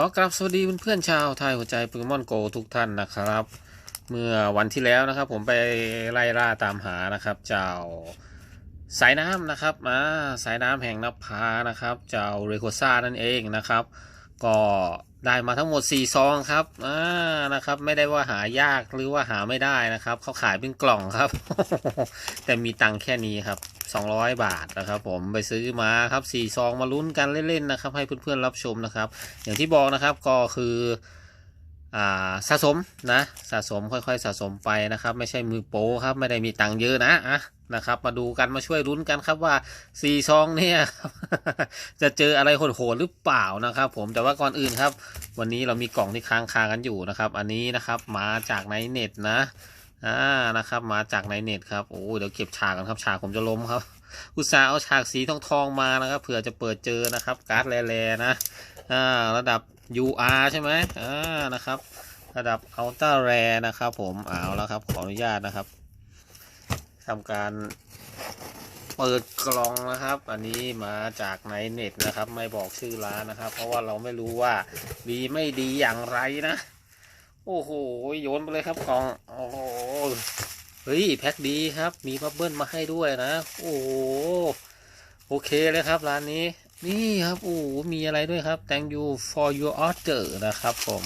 ขอกราบสวัสดีเพื่อนๆชาวไทยหัวใจโปเกมอนโกทุกท่านนะครับ เมื่อวันที่แล้วนะครับ ผมไปไล่ล่าตามหานะครับ เจ้าสายน้ำนะครับอ่าสายน้ำแห่งนภานะครับ เจ้าเรโคซ่านั่นเองนะครับ ก็ ได้มาทั้งหมด4ซองครับอ่านะครับ ไม่ได้ว่าหายากหรือว่าหาไม่ได้นะครับเขาขายเป็นกล่องครับ แต่มีตังค์แค่นี้ครับ 200 บาทนะครับ ผมไปซื้อมาครับ4ซองมาลุ้นกันเล่นๆนะครับ ให้เพื่อนๆรับชมนะครับ อย่างที่บอกนะครับก็คืออสะสมนะ สะสมค่อยๆ สะสมไปนะครับ ไม่ใช่มือโป้ครับ ไม่ได้มีตังค์เยอะนะอะ นะครับ มาดูกันมาช่วยลุ้นกันครับว่าสี่ซองเนี่ยจะเจออะไรโหดๆหรือเปล่านะครับ ผมแต่ว่าก่อนอื่นครับ วันนี้เรามีกล่องที่ค้างคากันอยู่นะครับ อันนี้นะครับมาจากในเน็ตนะอ่านะครับ มาจากในเน็ตครับโอ้เดี๋ยวเก็บฉากกันครับฉากผมจะล้มครับอุตส่าห์เอาฉากสีทองทองมานะครับเผื่อจะเปิดเจอนะครับ การ์ดแร่ๆนะอ่าระดับ UR ใช่ไหมอ่านะครับ ระดับ Ultra Rare นะครับ ผมเอาแล้วครับขออนุญาตนะครับ ทำการเปิดกล่องนะครับ อันนี้มาจากในเน็ตนะครับ ไม่บอกชื่อร้านนะครับ เพราะว่าเราไม่รู้ว่าดีไม่ดีอย่างไรนะ โอ้โหโยนไปเลยครับกล่องโอ้โหเฮ้ยแพ็คดีครับ มีบับเบิ้ลมาให้ด้วยนะ โอ้โหโอเคเลยครับร้านนี้ นี่ครับโอ้มีอะไรด้วยครับ thank you for your order นะครับผม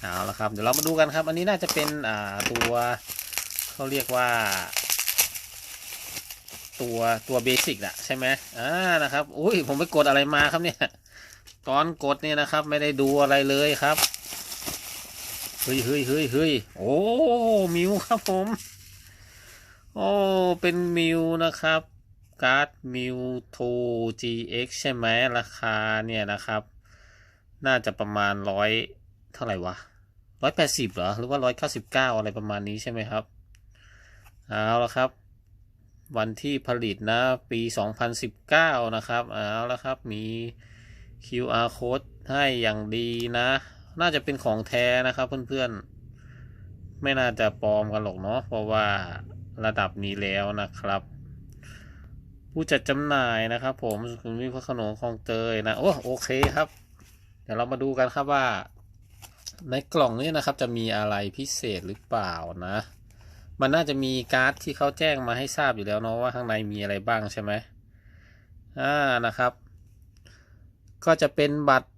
เอาละครับ เดี๋ยวเรามาดูกันครับ อันนี้น่าจะเป็นอ่าตัวเขาเรียกว่า ตัวตัวเบสิกอะใช่ไหมอ่านะครับอุ้ยผมไปกดอะไรมาครับเนี่ยตอนกดเนี่ยนะครับ ไม่ได้ดูอะไรเลยครับเฮ้ยเฮ้ยเฮ้ยเฮ้ยโอ้มิวครับผมโอ้เป็นมิวนะครับการ์ดมิวโท GX ใช่ไหมราคาเนี่ยนะครับ น่าจะประมาณร้อยเท่าไหร่วะร้อยแปดสิบเหรอ หรือว่าร้อยเก้าสิบเก้าอะไรประมาณนี้ใช่ไหมครับ เอาละครับ วันที่ผลิตนะปี 2019 นะครับเอาละครับมี QR code ให้อย่างดีนะ น่าจะเป็นของแท้นะครับเพื่อนๆ ไม่น่าจะปลอมกันหรอกเนาะเพราะว่าระดับนี้แล้วนะครับ ผู้จัดจำหน่ายนะครับ ผมคุณวิพระขนงคลองเตยนะโอ้โอเคครับ เดี๋ยวเรามาดูกันครับว่า ในกล่องนี้นะครับจะมีอะไรพิเศษหรือเปล่านะ มันน่าจะมีการ์ดที่เขาแจ้งมาให้ทราบอยู่แล้วเนาะว่าข้างในมีอะไรบ้างใช่ไหมอ่านะครับ ก็จะเป็นบัตร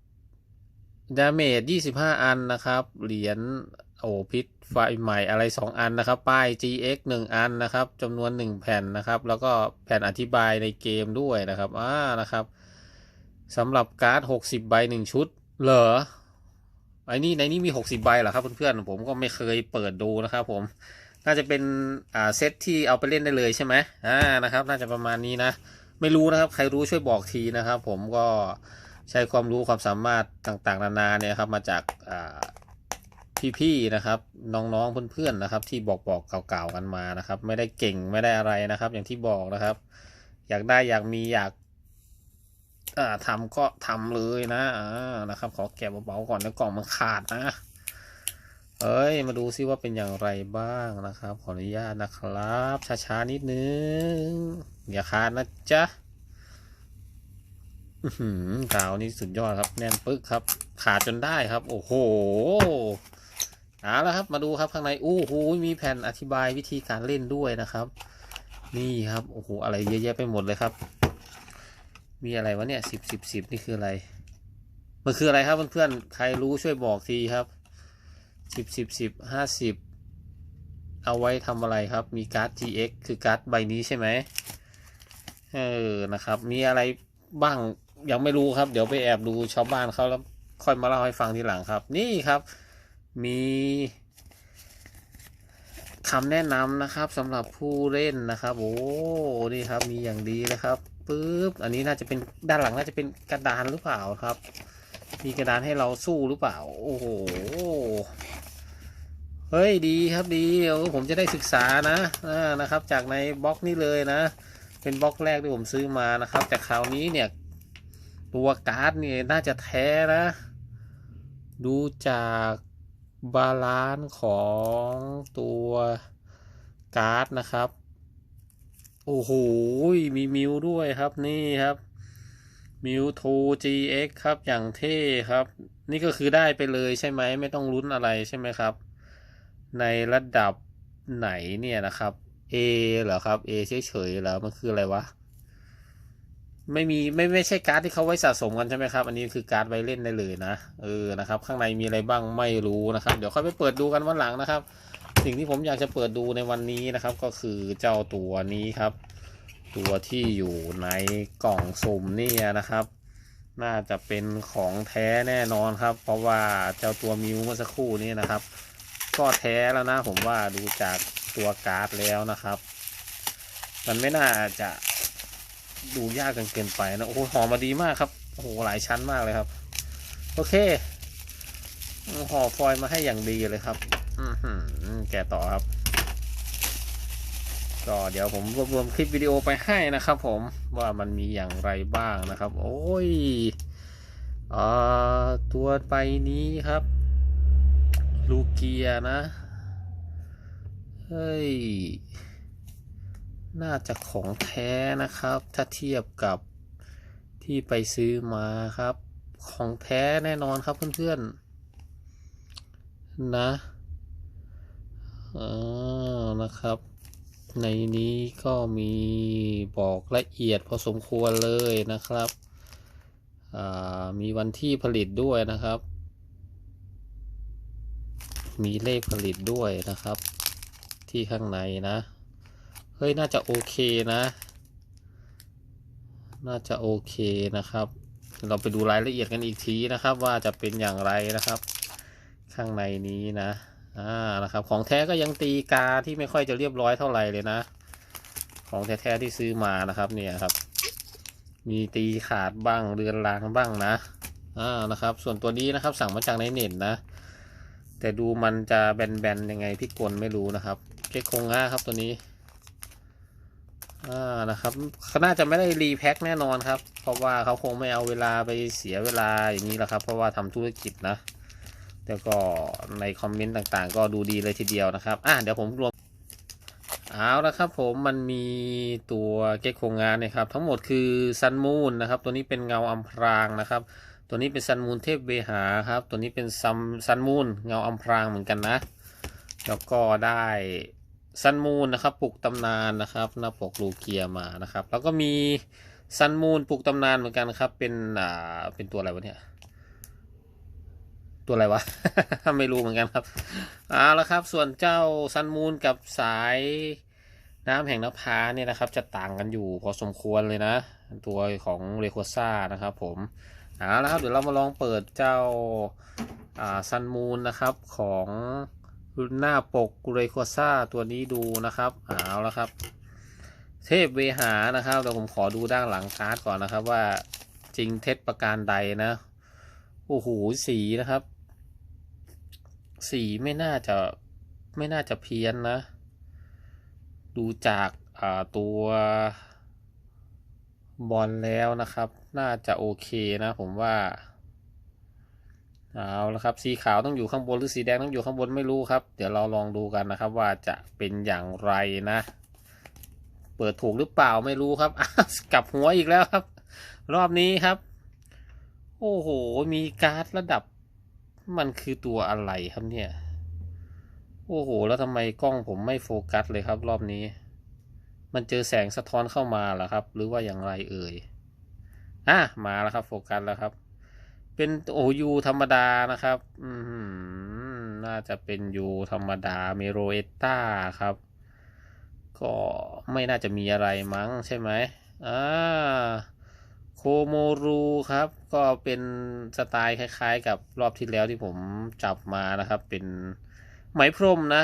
ดาเมจ25 อันนะครับ เหรียญโอพิษไฟใหม่อะไร 2 อันนะครับ ป้าย GX 1 อันนะครับจำนวน 1 แผ่นนะครับ แล้วก็แผ่นอธิบายในเกมด้วยนะครับอ่านะครับสำหรับการ์ด 60 ใบ 1 ชุด เหรอไอ้นี่ในนี้มี 60 ใบเหรอครับเพื่อนๆผมก็ไม่เคยเปิดดูนะครับผม น่าจะเป็นอ่าเซตที่เอาไปเล่นได้เลยใช่ไหมอ่านะครับ น่าจะประมาณนี้นะ ไม่รู้นะครับ ใครรู้ช่วยบอกทีนะครับ ผมก็ใช้ความรู้ความสามารถต่างๆ นานาเนี่ยครับมาจากอ่าพี่ๆนะครับน้องๆเพื่อนๆนะครับ ที่บอกบอกๆเก่าๆกันมานะครับ ไม่ได้เก่งไม่ได้อะไรนะครับ อย่างที่บอกนะครับ อยากได้อยากมีอยากอ่าทำก็ทำเลยนะอ่านะครับ ขอแกะเบาๆก่อนแล้วกล่องมันขาดนะ เอ้ย มาดูซิว่าเป็นอย่างไรบ้างนะครับ ขออนุญาตนะครับ ช้าๆนิดนึง อย่าขาดนะจ๊ะกาวนี่สุดยอดครับ แน่นปึ๊กครับ ขาดจนได้ครับ โอ้โหเอาละครับ มาดูครับข้างในอู้หูมีแผ่นอธิบายวิธีการเล่นด้วยนะครับ นี่ครับโอ้โหอะไรเยอะแยะไปหมดเลยครับ มีอะไรวะเนี่ยสิบสิบสิบนี่คืออะไร มันคืออะไรครับเพื่อนๆใครรู้ช่วยบอกทีครับ สิบสิบสิบห้าสิบเอาไว้ทำอะไรครับ มีการ์ด GX คือการ์ดใบนี้ใช่ไหมเออนะครับ มีอะไรบ้างยังไม่รู้ครับ เดี๋ยวไปแอบดูชาวบ้านเขาแล้วค่อยมาเล่าให้ฟังทีหลังครับ นี่ครับมีคำแนะนำนะครับสำหรับผู้เล่นนะครับ โอ้นี่ครับมีอย่างดีเลยครับปึ๊บอันนี้น่าจะเป็นด้านหลังน่าจะเป็นกระดานหรือเปล่าครับ มีกระดานให้เราสู้หรือเปล่า โอ้โห เฮ้ยดีครับดีเดี๋ยวผมจะได้ศึกษานะนะครับ จากในบล็อกนี้เลยนะ เป็นบล็อกแรกที่ผมซื้อมานะครับ แต่คราวนี้เนี่ยตัวการ์ดเนี่ยน่าจะแท้นะ ดูจากบาลานซ์ของตัวการ์ดนะครับ โอ้โห มีมิวด้วยครับนี่ครับมิวทู GX ครับอย่างเท่ครับ นี่ก็คือได้ไปเลยใช่ไหมไม่ต้องลุ้นอะไรใช่ไหมครับ ในระดับไหนเนี่ยนะครับ A เหรอครับ A เฉยๆแล้วมันคืออะไรวะ ไม่มีไม่ไม่ใช่การ์ดที่เขาไว้สะสมกันใช่ไหมครับ อันนี้คือการ์ดไว้เล่นได้เลยนะ เออนะครับ ข้างในมีอะไรบ้างไม่รู้นะครับ เดี๋ยวค่อยไปเปิดดูกันวันหลังนะครับ สิ่งที่ผมอยากจะเปิดดูในวันนี้นะครับ ก็คือเจ้าตัวนี้ครับ ตัวที่อยู่ในกล่องสุ่มนี่นะครับ น่าจะเป็นของแท้แน่นอนครับ เพราะว่าเจ้าตัวมิวเมื่อสักครู่นี้นะครับ ก็แท้แล้วนะผมว่าดูจากตัวการ์ดแล้วนะครับ มันไม่น่าจะดูยากเกินเกินไปนะโอ้โหหอมมาดีมากครับโอ้โหหลายชั้นมากเลยครับ โอเคห่อฟอยล์มาให้อย่างดีเลยครับอือหือแกะต่อครับ ก็เดี๋ยวผมรวบรวมคลิปวิดีโอไปให้นะครับ ผมว่ามันมีอย่างไรบ้างนะครับ โอ้ยอ่าตัวไปนี้ครับ ลูเกียนะ เฮ้ย น่าจะของแท้นะครับ ถ้าเทียบกับที่ไปซื้อมาครับ ของแท้แน่นอนครับเพื่อนๆ นะอ๋อนะครับ ในนี้ก็มีบอกละเอียดพอสมควรเลยนะครับอ่ามีวันที่ผลิตด้วยนะครับ มีเลขผลิตด้วยนะครับ ที่ข้างในนะ เฮ้ย น่าจะโอเคนะ น่าจะโอเคนะครับ เราไปดูรายละเอียดกันอีกทีนะครับ ว่าจะเป็นอย่างไรนะครับ ข้างในนี้นะอ่านะครับ ของแท้ก็ยังตีกาที่ไม่ค่อยจะเรียบร้อยเท่าไหร่เลยนะ ของแท้ๆที่ซื้อมานะครับเนี่ยครับ มีตีขาดบ้างเรือนรางบ้างนะอ่านะครับ ส่วนตัวนี้นะครับสั่งมาจากในเน็ตนะ แต่ดูมันจะแบนๆยังไงพี่กลไม่รู้นะครับเก๊กคงง่าครับตัวนี้อ่านะครับเขาน่าจะไม่ได้รีแพ็คแน่นอนครับ เพราะว่าเขาคงไม่เอาเวลาไปเสียเวลาอย่างนี้แหละครับ เพราะว่าทำธุรกิจนะแล้วก็ในคอมเมนต์ต่างๆ ก็ดูดีเลยทีเดียวนะครับอ่าเดี๋ยวผมรวมเอาละครับผมมันมีตัวเก๊กโครงงานนี่ยครับ ทั้งหมดคือซันมูนนะครับ ตัวนี้เป็นเงาอัมพรางนะครับ ตัวนี้เป็นซันมูนเทพเวหาครับ ตัวนี้เป็นซัมซันมูนเงาอัมพรางเหมือนกันนะ แล้วก็ได้ซันมูนนะครับปลุกตำนานนะครับหน้าปกลูเกียมานะครับ แล้วก็มีซันมูนปลุกตำนานเหมือนกันครับ เป็นอ่าเป็นตัวอะไรวะเนี่ยตัวอะไรวะ ไม่รู้เหมือนกันครับเอาละครับ ส่วนเจ้าซันมูนกับสายน้ำแห่งนภาเนี่ยนะครับ จะต่างกันอยู่พอสมควรเลยนะ ตัวของเรโคซ่านะครับผม เอาละครับเดี๋ยวเรามาลองเปิดเจ้าซันมูนนะครับของหน้าปกเรโคซ่าตัวนี้ดูนะครับเอาละครับ เทพเวหานะครับเดี๋ยวผมขอดูด้านหลังการ์ดก่อนนะครับว่าจริงเท็จประการใดนะโอ้โหสีนะครับ สีไม่น่าจะไม่น่าจะเพี้ยนนะ ดูจากตัว บอลแล้วนะครับ น่าจะโอเคนะผมว่า เอาละครับ สีขาวต้องอยู่ข้างบนหรือสีแดงต้องอยู่ข้างบนไม่รู้ครับ เดี๋ยวเราลองดูกันนะครับ ว่าจะเป็นอย่างไรนะ เปิดถูกหรือเปล่าไม่รู้ครับกลับหัวอีกแล้วครับ รอบนี้ครับ โอ้โห มีการ์ดระดับ มันคือตัวอะไรครับเนี่ย โอ้โห แล้วทำไมกล้องผมไม่โฟกัสเลยครับ รอบนี้ มันเจอแสงสะท้อนเข้ามาเหรอครับ หรือว่าอย่างไรเอ่ยอะมาแล้วครับ โฟกัสแล้วครับ เป็นโอยูธรรมดานะครับ อืมน่าจะเป็นยูธรรมดาเมโรเอตตาครับ ก็ไม่น่าจะมีอะไรมั้งใช่ไหมอ่าโคโมรูครับ ก็เป็นสไตล์คล้ายๆ กับรอบที่แล้วที่ผมจับมานะครับ เป็นไหมพรมนะ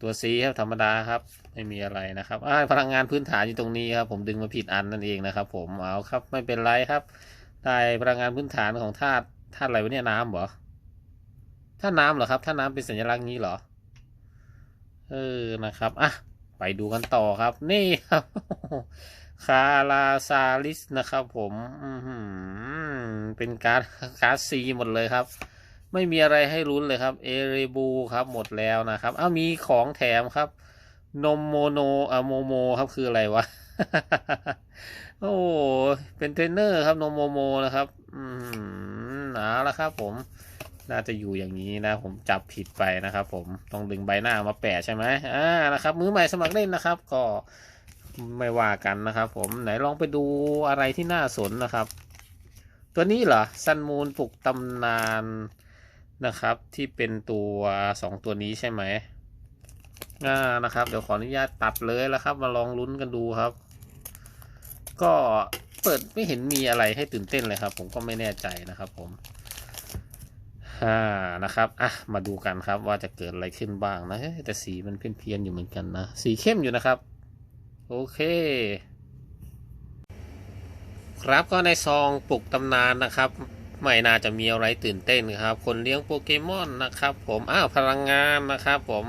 ตัวซีครับธรรมดาครับ ไม่มีอะไรนะครับอ่าพลังงานพื้นฐานอยู่ตรงนี้ครับ ผมดึงมาผิดอันนั่นเองนะครับ ผมเอาครับไม่เป็นไรครับ ได้พลังงานพื้นฐานของธาตุธาตุอะไรวะเนี่ยน้ำเหรอธาตุน้ำเหรอครับธาตุน้ำเป็นสัญลักษณ์นี้เหรอเออนะครับอะไปดูกันต่อครับ นี่ครับคาราซาลิสนะครับ ผมอืเป็นการการ์ซีหมดเลยครับ ไม่มีอะไรให้ลุ้นเลยครับ เอเรบูครับหมดแล้วนะครับอ้ามีของแถมครับ นมโมโนอะโมโมครับคืออะไรวะ โอ้เป็นเทรนเนอร์ครับโนโมโมนะครับ อืมหนาแล้วครับผมน่าจะอยู่อย่างนี้นะ ผมจับผิดไปนะครับ ผมต้องดึงใบหน้ามาแปะใช่ไหมอ่านะครับ มือใหม่สมัครเล่นนะครับ ก็ไม่ว่ากันนะครับ ผมไหนลองไปดูอะไรที่น่าสนนะครับ ตัวนี้เหรอซันมูนปลุกตำนาน นะครับ ที่เป็นตัวสองตัวนี้ใช่ไหมอ่านะครับ เดี๋ยวขออนุญาตตัดเลยแล้วครับ มาลองลุ้นกันดูครับ ก็เปิดไม่เห็นมีอะไรให้ตื่นเต้นเลยครับ ผมก็ไม่แน่ใจนะครับผมอ่านะครับอะมาดูกันครับว่าจะเกิดอะไรขึ้นบ้างนะแต่สีมันเพี้ยนๆอยู่เหมือนกันนะ สีเข้มอยู่นะครับ โอเคครับก็ในซองปลุกตำนานนะครับ ไม่น่าจะมีอะไรตื่นเต้นครับ คนเลี้ยงโปเกมอนนะครับ ผมอ้าวพลังงานนะครับผม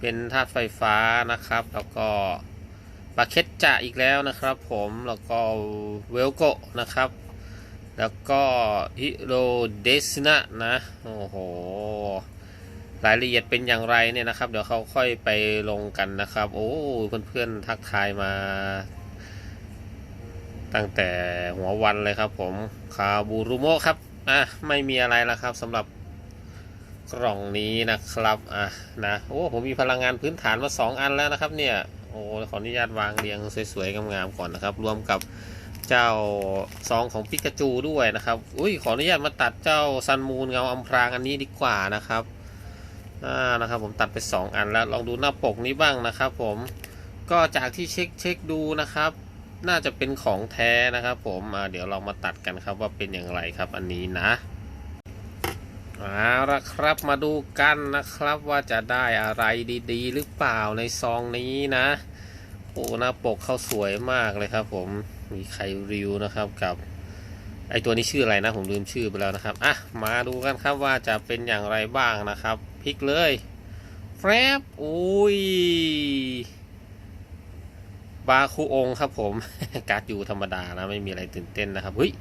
เป็นธาตุไฟฟ้านะครับ แล้วก็ปาเคตจะอีกแล้วนะครับ ผมแล้วก็เวลโกะนะครับ แล้วก็ฮิโรเดสนะนะโอ้โหรายละเอียดเป็นอย่างไรเนี่ยนะครับ เดี๋ยวเขาค่อยไปลงกันนะครับ โอ้เพื่อนๆทักทายมา ตั้งแต่หัววันเลยครับผมคาบูรุโมะครับอะไม่มีอะไรแล้วครับสำหรับกล่องนี้นะครับอะนะโอ้ผมมีพลังงานพื้นฐานมาสองอันแล้วนะครับ เนี่ยโอ้ขออนุญาตวางเรียงสวยๆงามๆก่อนนะครับ รวมกับเจ้าซองของปิกาจูด้วยนะครับอุ้ยขออนุญาตมาตัดเจ้าซันมูนเงาอำพรางอันนี้ดีกว่านะครับอ่านะครับผมตัดไปสองอันแล้วลองดูหน้าปกนี้บ้างนะครับ ผมก็จากที่เช็คเช็คดูนะครับ น่าจะเป็นของแท้นะครับ ผมอ่าเดี๋ยวเรามาตัดกันครับว่าเป็นอย่างไรครับอันนี้นะเอาละครับมาดูกันนะครับว่าจะได้อะไรดีๆ หรือเปล่าในซองนี้นะโอ้หน้าปกเขาสวยมากเลยครับ ผมมีไคริวนะครับกับไอตัวนี้ชื่ออะไรนะ ผมลืมชื่อไปแล้วนะครับอะมาดูกันครับว่าจะเป็นอย่างไรบ้างนะครับพลิกเลยแฟบอุ้ย บาคูองครับผม การ์ดอยู่ธรรมดานะไม่มีอะไรตื่นเต้นนะครับเฮ้ย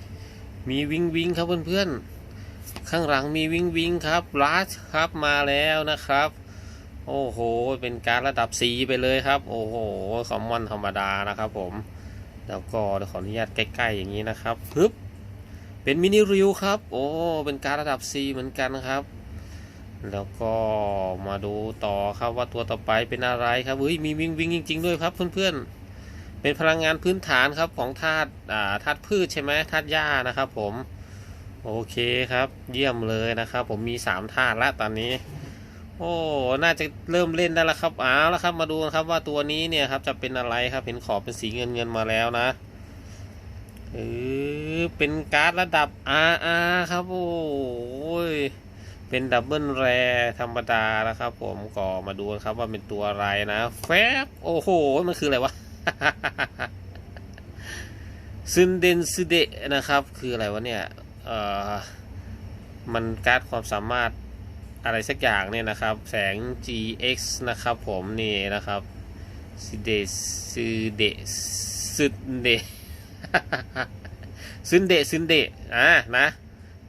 มีวิงวิงครับเพื่อนๆ ข้างหลังมีวิงวิงครับลัสครับมาแล้วนะครับ โอ้โห เป็นการระดับ C ไปเลยครับ โอ้โหคอมมอนธรรมดานะครับผม แล้วก็ขออนุญาตใกล้ๆอย่างนี้นะครับฮึบเป็นมินิริวครับ โอ้ เป็นการระดับ C เหมือนกันครับ แล้วก็มาดูต่อครับว่าตัวต่อไปเป็นอะไรครับเฮ้ยมีวิงวิงจริง ๆ ด้วยครับเพื่อนๆ เป็นพลังงานพื้นฐานครับของธาตุธาตุพืชใช่ไหมธาตุหญ้านะครับผมโอเคครับเยี่ยมเลยนะครับ ผมมีสามธาตุล้วตอนนี้ โอ้น่าจะเริ่มเล่นได้แล้วครับอ้าวแล้วครับมาดูนะครับว่าตัวนี้เนี่ยครับจะเป็นอะไรครับเห็นขอบเป็นสีเงินเงินมาแล้วนะเออเป็นการ์ดระดับ RR ครับโอ้ยเป็นดับเบิลแรธรรมดานะครับ ผมก็มาดูครับว่าเป็นตัวอะไรนะแฟบโอ้โหมันคืออะไรวะ ซึนเดนซึเดะนะครับ คืออะไรวะเนี่ยเอ่อมันการ์ดความสามารถอะไรสักอย่างเนี่ยนะครับ แสง GX นะครับผมนี่นะครับซึเดะซึเดะซึเดะซึนเดะซึนเดะอ่านะ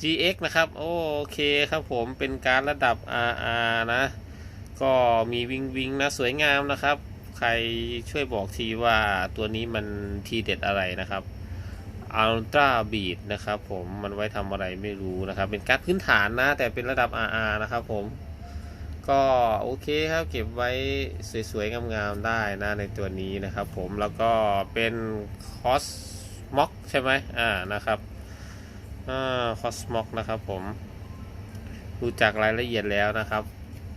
GX นะครับ โอเคครับผมเป็นการระดับ RR นะ ก็มีวิงวิงนะ สวยงามนะครับ ใครช่วยบอกทีว่าตัวนี้มันทีเด็ดอะไรนะครับอัลตราบีดนะครับผมมันไว้ทำอะไรไม่รู้นะครับ เป็นการ์ดพื้นฐานนะ แต่เป็นระดับ RR นะครับผม ก็โอเคครับ เก็บไว้สวยๆ งามๆ ได้นะในตัวนี้นะครับผมแล้วก็เป็นคอสม็อกใช่ไหมอ่านะครับอ่าคอสม็อกนะครับผมดูจากรายละเอียดแล้วนะครับ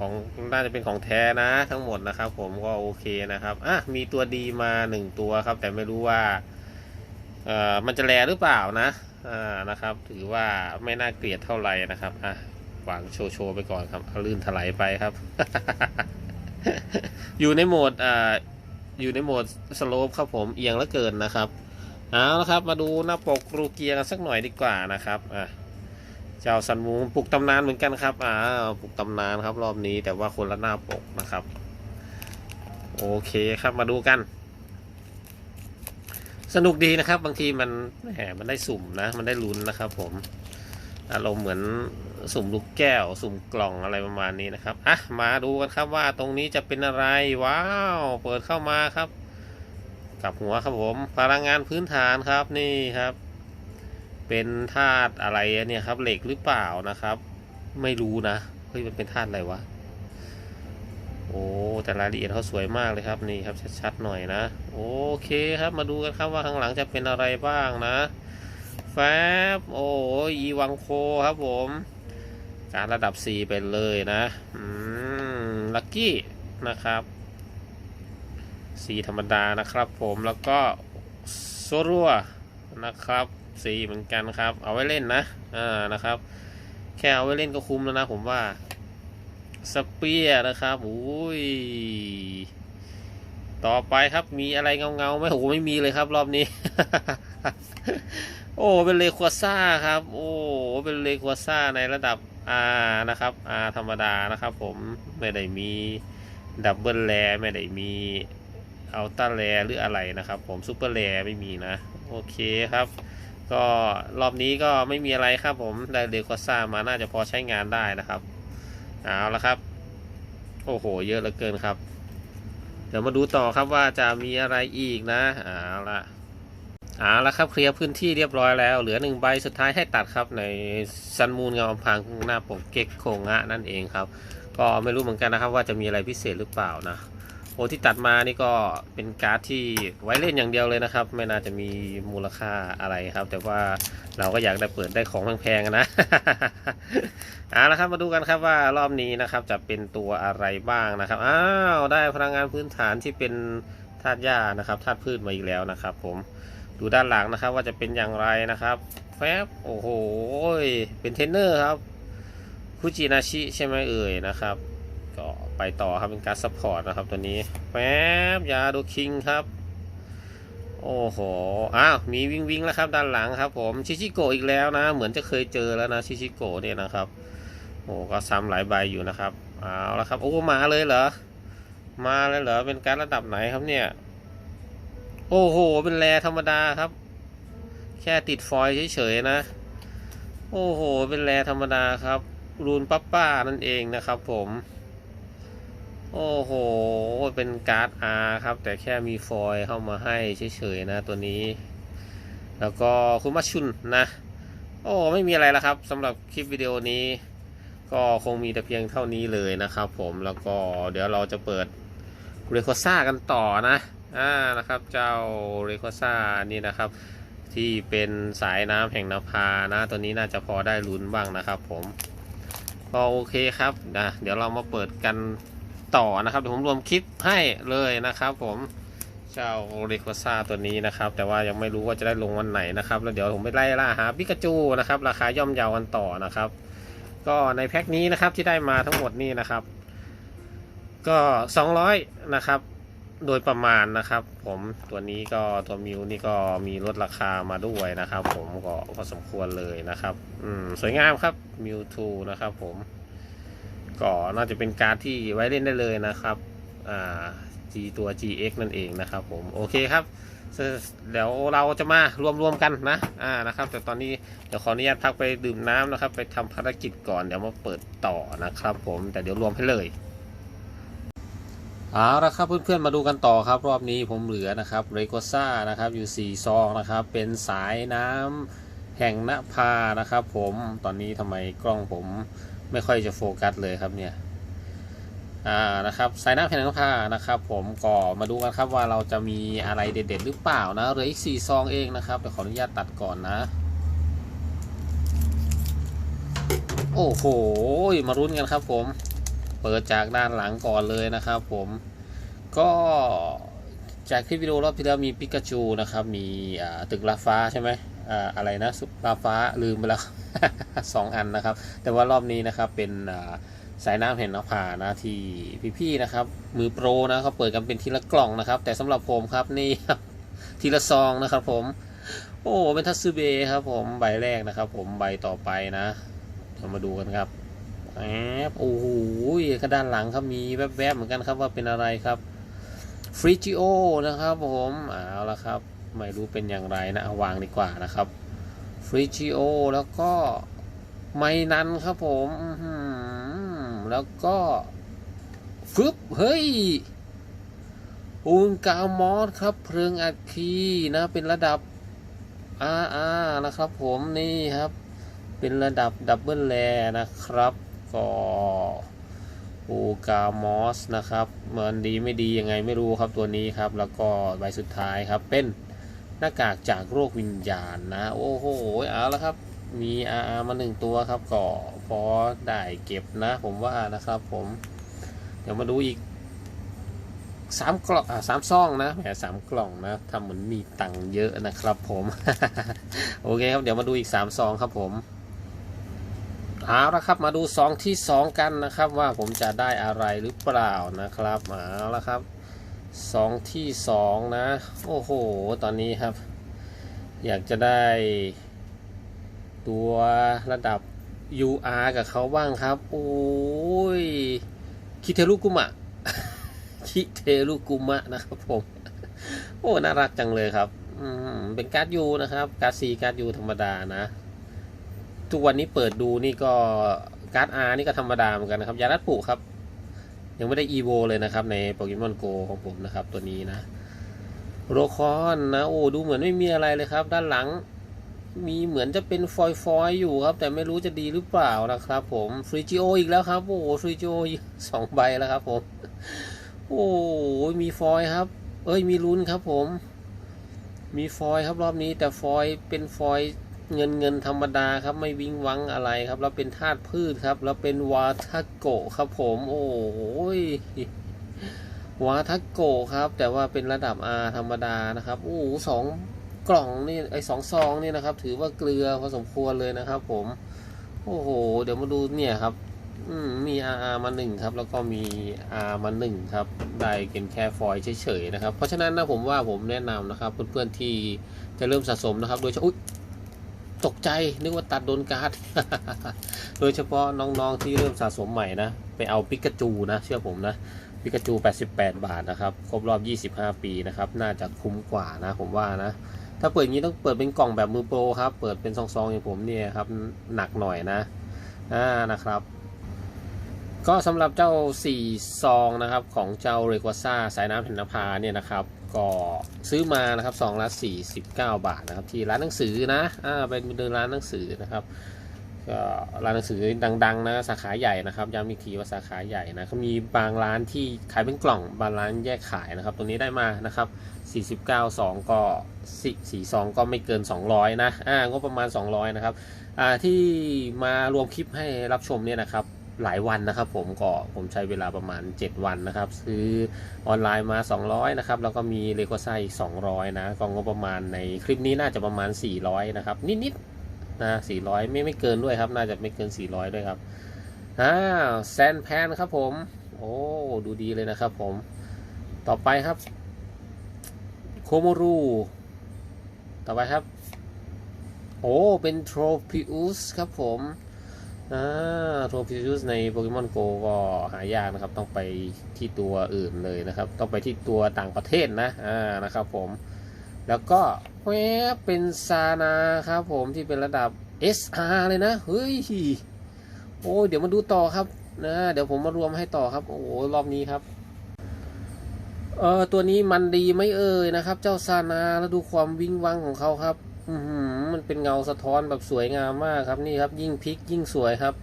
ของน่าจะเป็นของแท้นะ ทั้งหมดนะครับ ผมก็โอเคนะครับอะมีตัวดีมาหนึ่งตัวครับ แต่ไม่รู้ว่าเอ่อมันจะแลหรือเปล่านะอ่านะครับ ถือว่าไม่น่าเกลียดเท่าไหร่นะครับอะวางโชว์โชว์ไปก่อนครับลื่นถลายไปครับ อยู่ในโหมดอ่าอยู่ในโหมดสโลปครับผมเอียงแล้วเกินนะครับเอาละครับ มาดูหน้าปกรูเกียร์กันสักหน่อยดีกว่านะครับอะ เจ้าซันมูปลุกตำนานเหมือนกันครับอ่าปลุกตำนานครับรอบนี้แต่ว่าคนละหน้าปกนะครับ โอเคครับมาดูกัน สนุกดีนะครับ บางทีมันแหมมันได้สุ่มนะ มันได้ลุ้นนะครับ ผมอารมณ์เหมือนสุ่มลูกแก้ว สุ่มกล่องอะไรประมาณนี้นะครับอะมาดูกันครับว่าตรงนี้จะเป็นอะไรว้าว เปิดเข้ามาครับ กับหัวครับผม พลังงานพื้นฐานครับนี่ครับ เป็นธาตุอะไรเนี่ยครับ เหล็กหรือเปล่านะครับ ไม่รู้นะเฮ้ยมันเป็นธาตุอะไรวะโอ้แต่รายละเอียดเขาสวยมากเลยครับนี่ครับชัดๆหน่อยนะ โอเคครับมาดูกันครับว่าข้างหลังจะเป็นอะไรบ้างนะแฟบโอ้ยีวังโคครับผม การระดับ 4 ไปเลยนะอืมลักกี้นะครับสีธรรมดานะครับผมแล้วก็โซรัวนะครับ สีเหมือนกันครับ เอาไว้เล่นนะอ่านะครับ แค่เอาไว้เล่นก็คุ้มแล้วนะผมว่าสเปียนะครับอุ้ยต่อไปครับมีอะไรเงาเงาๆไหมโอ้โหไม่มีเลยครับ รอบนี้ โอ้เป็นเลควาซ่าครับ โอ้เป็นเลควาซ่าในระดับ R นะครับ R ธรรมดานะครับผมไม่ได้มีดับเบิลแรไม่ได้มีอัลต้าแรหรืออะไรนะครับ ผมซูเปอร์แรไม่มีนะ โอเคครับ ก็รอบนี้ก็ไม่มีอะไรครับผมได้เลควาซ่ามาน่าจะพอใช้งานได้นะครับเอาละครับ โอ้โห เยอะเหลือเกินครับ เดี๋ยวมาดูต่อครับว่าจะมีอะไรอีกนะเอาละเอาละครับเคลียร์พื้นที่เรียบร้อยแล้ว เหลือหนึ่งใบสุดท้ายให้ตัดครับในซันมูนเงาพรางข้างหน้าปกเก็กโคงะนั่นเองครับ ก็ไม่รู้เหมือนกันนะครับว่าจะมีอะไรพิเศษหรือเปล่านะ โอ้ที่ตัดมานี่ก็เป็นการ์ดที่ไว้เล่นอย่างเดียวเลยนะครับ ไม่น่าจะมีมูลค่าอะไรครับ แต่ว่าเราก็อยากได้เปิดได้ของแพงๆนะเอาละครับมาดูกันครับว่ารอบนี้นะครับจะเป็นตัวอะไรบ้างนะครับอ้าวได้พลังงานพื้นฐานที่เป็นธาตุหญ้านะครับธาตุพืชมาอีกแล้วนะครับ ผมดูด้านหลังนะครับว่าจะเป็นอย่างไรนะครับแฟบโอ้โหเป็นเทนเนอร์ครับคุจินาชิใช่ไหมเอ่ยนะครับก็ ไปต่อครับเป็นการซัพพอร์ตนะครับตัวนี้แฟบยาโดคิงครับ โอ้โห อ้าว มีวิ่งวิ่งแล้วครับด้านหลังครับผมชิชิโกอีกแล้วนะ เหมือนจะเคยเจอแล้วนะชิชิโกเนี่ยนะครับโอ้ก็ซ้ำหลายใบอยู่นะครับเอาละครับโอ้มาเลยเหรอมาเลยเหรอเป็นการระดับไหนครับเนี่ย โอ้โห เป็นแรธรรมดาครับ แค่ติดฟอยเฉยๆนะ โอ้โห เป็นแรธรรมดาครับ รูนป้าป้านั่นเองนะครับผม โอ้โห เป็นการ์ด R ครับ แต่แค่มีฟอยเข้ามาให้เฉยๆนะตัวนี้ แล้วก็คุณมาชุนนะ โอ้ไม่มีอะไรแล้วครับสำหรับคลิปวิดีโอนี้ ก็คงมีแต่เพียงเท่านี้เลยนะครับผมแล้วก็เดี๋ยวเราจะเปิดเรโคซ่ากันต่อนะอ่านะครับ เจ้าเรโคซ่านี่นะครับ ที่เป็นสายน้ำแห่งนภานะ ตัวนี้น่าจะพอได้ลุ้นบ้างนะครับผมก็โอเคครับนะเดี๋ยวเรามาเปิดกัน ต่อนะครับเดี๋ยวผมรวมคลิปให้เลยนะครับผมเจ้าเรโคซ่าตัวนี้นะครับ แต่ว่ายังไม่รู้ว่าจะได้ลงวันไหนนะครับ แล้วเดี๋ยวผมไปไล่ล่าหาปิกาจูนะครับ ราคาย่อมเยากันต่อนะครับ ก็ในแพ็คนี้นะครับที่ได้มาทั้งหมดนี่นะครับ ก็ 200 นะครับ โดยประมาณนะครับ ผมตัวนี้ก็ตัวมิวนี่ก็มีลดราคามาด้วยนะครับ ผมก็พอสมควรเลยนะครับ อืมสวยงามครับมิวทูนะครับ ผม ก็น่าจะเป็นการดที่ไว้เล่นได้เลยนะครับอ่า G ตัว GX นั่นเองนะครับผมโอเคครับเดี๋ยวเราจะมารวมๆกันนะอ่านะครับ แต่ตอนนี้เดี๋ยวขออนุญาตพักไปดื่มน้ำนะครับ ไปทำภารกิจก่อนเดี๋ยวมาเปิดต่อนะครับ ผมแต่เดี๋ยวรวมให้เลยเอาละครับเพื่อนๆมาดูกันต่อครับ รอบนี้ผมเหลือนะครับเรโกซ่านะครับอยู่ 4 ซองนะครับ เป็นสายน้ำแห่งนภานะครับ ผมตอนนี้ทำไมกล้องผม ไม่ค่อยจะโฟกัสเลยครับเนี่ยอ่านะครับสายน้ำแผ่นน้ำผ้านะครับ ผมก็มาดูกันครับว่าเราจะมีอะไรเด็ดๆหรือเปล่านะเหลืออีกสี่ซองเองนะครับเดี๋ยวขออนุญาตตัดก่อนนะ โอ้โหมารุ้นกันครับผม เปิดจากด้านหลังก่อนเลยนะครับ ผมก็จากคลิปวิดีโอรอบที่แล้วมีปิกาจูนะครับ มีตึกลาฟ้าใช่ไหม อะไรนะสุลาฟ้าลืมไปแล้วสองอันนะครับ แต่ว่ารอบนี้นะครับเป็นสายน้ำแห่งนภานะที่พี่ๆนะครับ มือโปรนะเขาเปิดกันเป็นทีละกล่องนะครับ แต่สำหรับผมครับนี่ครับทีละซองนะครับ ผม โอ้เป็นทัตสึเบครับผมใบแรกนะครับ ผมใบต่อไปนะเรามาดูกันครับแอบโอ้โหข้างด้านหลังครับมีแวบๆเหมือนกันครับว่าเป็นอะไรครับฟริจิโอนะครับ ผมเอาละครับ ไม่รู้เป็นอย่างไรนะเอาวางดีกว่านะครับฟริจิโอแล้วก็ไมนันครับผมแล้วก็ฟึบเฮ้ยอุนกามอสครับ เพลิงอัดคีนะเป็นระดับ RR นะครับผมนี่ครับ เป็นระดับดับเบิลแลนะครับก็อูกามอสนะครับมันดีไม่ดียังไงไม่รู้ครับตัวนี้ครับ แล้วก็ใบสุดท้ายครับเป็น หน้ากากจากโรควิญญาณนะ โอ้โหเอาละครับ มี RR มาหนึ่งตัวครับก็พอได้เก็บนะ ผมว่านะครับผม เดี๋ยวมาดูอีกสามกล่องอ่าสามซองนะแหมสามกล่องนะทำเหมือนมีตังค์เยอะนะครับผม โอเคครับ เดี๋ยวมาดูอีกสามซองครับผมเอาละครับมาดูซองที่สองกันนะครับ ว่าผมจะได้อะไรหรือเปล่านะครับเอาละครับ ซองที่สองนะ โอ้โห ตอนนี้ครับ อยากจะได้ตัวระดับ UR กับเขาบ้างครับ โอ้ย คิเทรุกุมะ คิเทรุกุมะนะครับผม โอ้ น่ารักจังเลยครับอืมเป็นการ์ดยูนะครับ การ์ดซีการ์ดยูธรรมดานะ ทุกวันนี้เปิดดูนี่ก็การ์ดอานี่ก็ธรรมดาเหมือนกันนะครับ ยารัดปุครับ ยังไม่ได้อีโวเลยนะครับ ในโปเกมอนโกของผมนะครับ ตัวนี้นะ โรคอนนะ โอ้ดูเหมือนไม่มีอะไรเลยครับ ด้านหลัง มีเหมือนจะเป็นฟอยฟอยอยู่ครับ แต่ไม่รู้จะดีหรือเปล่านะครับ ผมฟรีจิโออีกแล้วครับโอ้ฟรีจิโอสองใบแล้วครับผมโอ้มีฟอยครับ เอ้ยมีลุ้นครับผม มีฟอยครับรอบนี้แต่ฟอยเป็นฟอย เงินเงินธรรมดาครับไม่วิงวังอะไรครับ แล้วเป็นธาตุพืชครับ แล้วเป็นวาทโกะครับผม โอ้ยวาทโกะครับ แต่ว่าเป็นระดับ R ธรรมดานะครับโอ้โหสองกล่องนี่ไอสองซองนี่นะครับ ถือว่าเกลือพอสมควรเลยนะครับ ผม โอ้โห เดี๋ยวมาดูเนี่ยครับอืมมี RR มาหนึ่งครับ แล้วก็มี R มาหนึ่งครับ ได้เป็นแค่ฟอยเฉยๆนะครับ เพราะฉะนั้นนะผมว่าผมแนะนำนะครับ เพื่อนๆที่จะเริ่มสะสมนะครับ โดยเฉพาะอุ๊ย ตกใจนึกว่าตัดโดนการ์ด โดยเฉพาะน้องๆที่เริ่มสะสมใหม่นะ ไปเอาปิกาจูนะ เชื่อผมนะปิกาจู 88 บาทนะครับ ครบรอบ 25 ปีนะครับ น่าจะคุ้มกว่านะ ผมว่านะ ถ้าเปิดอย่างนี้ต้องเปิดเป็นกล่องแบบมือโปรครับ เปิดเป็นซองๆอย่างผมเนี่ยครับ หนักหน่อยนะ อ่า นะครับ ก็สำหรับเจ้า 4 ซองนะครับ ของเจ้าเรกวาซ่าสายน้ำแผ่นนภาเนี่ยนะครับ ก็ซื้อมานะครับซองละ49 บาทนะครับที่ร้านหนังสือนะอ่าเป็นเดินร้านหนังสือนะครับก็ร้านหนังสือดังๆนะสาขาใหญ่นะครับย้ำอีกทีว่าสาขาใหญ่นะเขามีบางร้านที่ขายเป็นกล่องบางร้านแยกขายนะครับ ตัวนี้ได้มานะครับ 49ซองก็4ซองก็ไม่เกิน 200 นะอ่างบประมาณ 200 นะครับอ่าที่มารวมคลิปให้รับชมเนี่ยนะครับ หลายวันนะครับ ผมก็ผมใช้เวลาประมาณ 7 วันนะครับ ซื้อออนไลน์มา 200นะครับแล้วก็มีเลโกไซอีก200นะก็งบประมาณในคลิปนี้น่าจะประมาณ 400นะครับนิดๆนะ400 ไม่ไม่เกินด้วยครับ น่าจะไม่เกิน 400 ด้วยครับอ่าแซนแพนครับผมโอ้ดูดีเลยนะครับผมต่อไปครับโคโมรูต่อไปครับ โอ้ เป็นโทรพิอุสครับผม อ่าโทพิซูสในโปเกมอนโกก็หายากนะครับ ต้องไปที่ตัวอื่นเลยนะครับ ต้องไปที่ตัวต่างประเทศนะอ่านะครับผม แล้วก็แวเป็นซานาครับผมที่เป็นระดับ SR เลยนะ เฮ้ย โอ้ยเดี๋ยวมาดูต่อครับนะเดี๋ยวผมมารวมให้ต่อครับ โอ้โหรอบนี้ครับเออตัวนี้มันดีไหม่เอ่ยนะครับ เจ้าซานาแล้วดูความวิ่งวังของเขาครับ อื มันเป็นเงาสะท้อนแบบสวยงามมากครับนี่ครับยิ่งพลิกยิ่งสวยครับ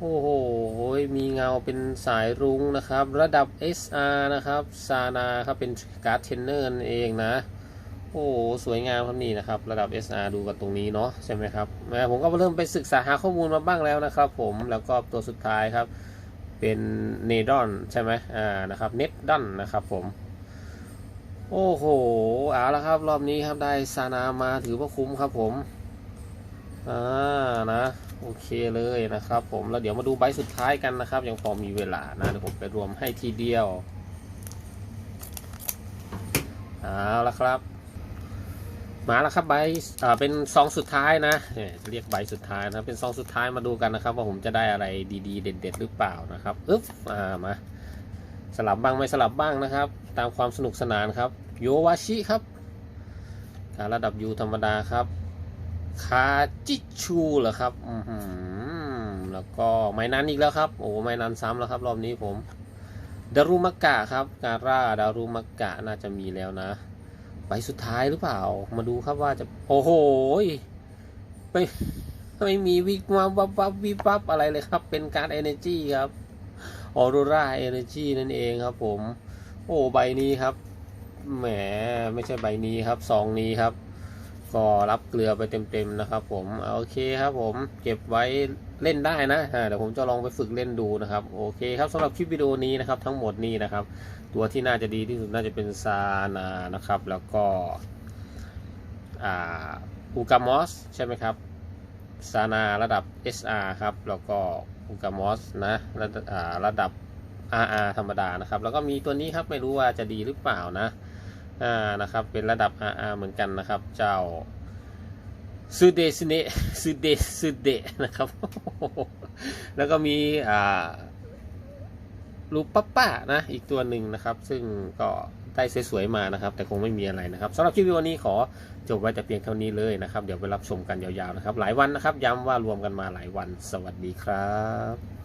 โอ้โห มีเงาเป็นสายรุ้งนะครับ ระดับ SR นะครับซานาครับเป็นการ์ดเทนเนอร์นเองนะ โอ้สวยงามครับนี่นะครับ ระดับ SR ดูกันตรงนี้เนาะใช่ไหมครับแม่ผมก็เริ่มไปศึกษาหาข้อมูลมาบ้างแล้วนะครับ ผมแล้วก็ตัวสุดท้ายครับเป็นเนดอนใช่ไหมอ่านะครับเนดดอนนะครับผม โอ้โห เอาละครับ รอบนี้ครับได้ซานามาถือว่าคุ้มครับผม อ่า นะ โอเคเลยนะครับผม แล้วเดี๋ยวมาดูใบสุดท้ายกันนะครับ ยังพอมีเวลานะเดี๋ยวผมไปรวมให้ทีเดียว เอาละครับ มาแล้วครับใบอ่า เป็นซองสุดท้ายนะ เรียกใบสุดท้ายนะ เป็นซองสุดท้ายมาดูกันนะครับ ว่าผมจะได้อะไรดีๆ เด็ด ๆ หรือเปล่านะครับ อึ๊บ อ่า มา สลับบ้างไม่สลับบ้างนะครับ ตามความสนุกสนานครับ โยวาชิครับการระดับยูธรรมดาครับ คาจิชูเหรอครับอือหือแล้วก็ไม้นันอีกแล้วครับ โอ้ไม้นันซ้ำแล้วครับ รอบนี้ผมดารุมักกะครับการ่าดารุมักกะน่าจะมีแล้วนะใบสุดท้ายหรือเปล่า มาดูครับว่าจะโอ้โหไม่ไม่มีวิกมาวับวับวิบวับอะไรเลยครับ เป็นการเอเนจีครับ ออโรราเอเนจีนั่นเองครับผม โอ้ใบนี้ครับ แหมไม่ใช่ใบนี้ครับซองนี้ครับ ก็รับเกลือไปเต็มๆนะครับ ผมโอเคครับผมเก็บไว้เล่นได้นะเดี๋ยวผมจะลองไปฝึกเล่นดูนะครับ โอเคครับสำหรับคลิปวิดีโอนี้นะครับ ทั้งหมดนี้นะครับ ตัวที่น่าจะดีที่สุดน่าจะเป็นซานานะครับ แล้วก็อ่าอูกามอสใช่ไหมครับซานาระดับ SR ครับ แล้วก็ อูกามอสนะระดับอาระดับ RR ธรรมดานะครับ แล้วก็มีตัวนี้ครับไม่รู้ว่าจะดีหรือเปล่านะอ่านะครับ เป็นระดับ RR เหมือนกันนะครับ เจ้าซูเดซเนซูเดซูเดนะครับ แล้วก็มีอ่ารูปป้าป้านะ อีกตัวหนึ่งนะครับ ซึ่งก็ได้สวยๆมานะครับ แต่คงไม่มีอะไรนะครับสำหรับคลิปวิดีโอนี้ขอ จบไว้แต่เพียงเท่านี้เลยนะครับ เดี๋ยวไปรับชมกันยาวๆนะครับ หลายวันนะครับ ย้ำว่ารวมกันมาหลายวัน สวัสดีครับ